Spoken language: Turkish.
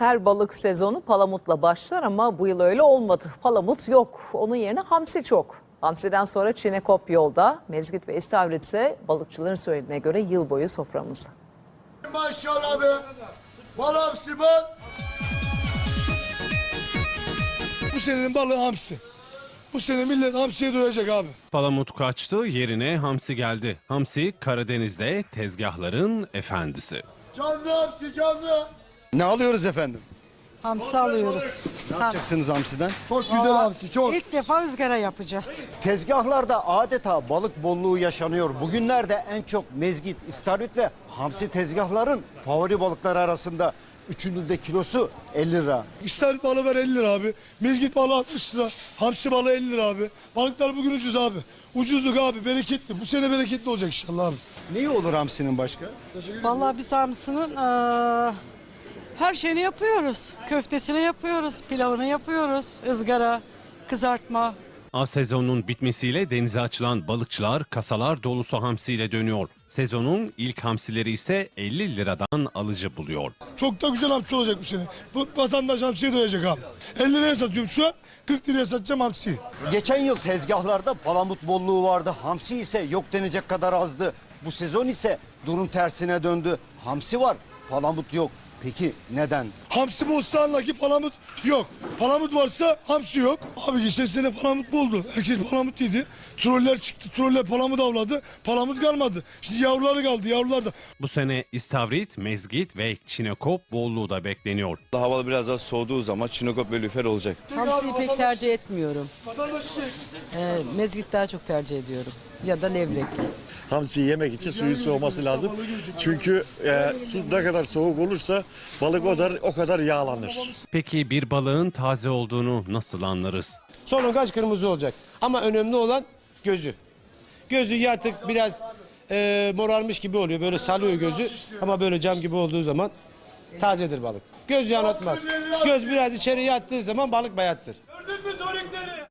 Her balık sezonu palamutla başlar ama bu yıl öyle olmadı. Palamut yok. Onun yerine hamsi çok. Hamsiden sonra çinekop yolda, mezgit ve istavrit ise balıkçıların söylediğine göre yıl boyu soframızda. Maşallah be. Bal hamsi bal. Bu senenin balığı hamsi. Bu sene millet hamsiye doyacak abi. Palamut kaçtı, yerine hamsi geldi. Hamsi Karadeniz'de tezgahların efendisi. Canlı hamsi canlı. Ne alıyoruz efendim? Hamsi alıyoruz. Ne yapacaksınız hamsiden? Çok güzel hamsi çok. İlk defa ızgara yapacağız. Tezgahlarda adeta balık bolluğu yaşanıyor. Bugünlerde en çok mezgit, istavrit ve hamsi tezgahların favori balıkları arasında. Üçünün de kilosu 50 lira. İstavrit balığı ver 50 lira abi. Mezgit balığı 60 lira. Hamsi balığı 50 lira abi. Balıklar bugün ucuz abi. Ucuzluk abi bereketli. Bu sene bereketli olacak inşallah abi. Neyi olur hamsinin başka? Vallahi biz hamsinin eee, her şeyini yapıyoruz. Köftesini yapıyoruz, pilavını yapıyoruz, ızgara, kızartma. A sezonunun bitmesiyle denize açılan balıkçılar kasalar dolusu hamsiyle dönüyor. Sezonun ilk hamsileri ise 50 liradan alıcı buluyor. Çok da güzel hamsi olacak bu sene. Bu vatandaş hamsiye doyacak abi. 50 liraya satıyorum şu an. 40 liraya satacağım hamsiyi. Geçen yıl tezgahlarda palamut bolluğu vardı. Hamsi ise yok denecek kadar azdı. Bu sezon ise durum tersine döndü. Hamsi var, palamut yok. Peki neden? Hamsi bolsa anla ki palamut yok. Palamut varsa hamsi yok. Abi geçen sene palamut boldu. Herkes palamut yedi. Troller çıktı. Troller palamut avladı. Palamut kalmadı. Şimdi yavruları kaldı. Yavrular da. Bu sene istavrit, mezgit ve çinekop bolluğu da bekleniyor. Hava biraz daha soğuduğu zaman çinokop ve lüfer olacak. Hamsiyi pek tercih etmiyorum. Şey. Ee, mezgit daha çok tercih ediyorum. Ya da levrek. Hamsiyi yemek için suyun soğuması lazım. Çünkü e, su ne kadar soğuk olursa balık o kadar, o kadar yağlanır. Peki bir balığın taze olduğunu nasıl anlarız? Sonra kaç kırmızı olacak. Ama önemli olan gözü. Gözü yatık biraz e, morarmış gibi oluyor. Böyle salıyor gözü. Ama böyle cam gibi olduğu zaman tazedir balık. Göz yanıltmaz. Göz biraz içeri yattığı zaman balık bayattır. Gördün mü torikleri?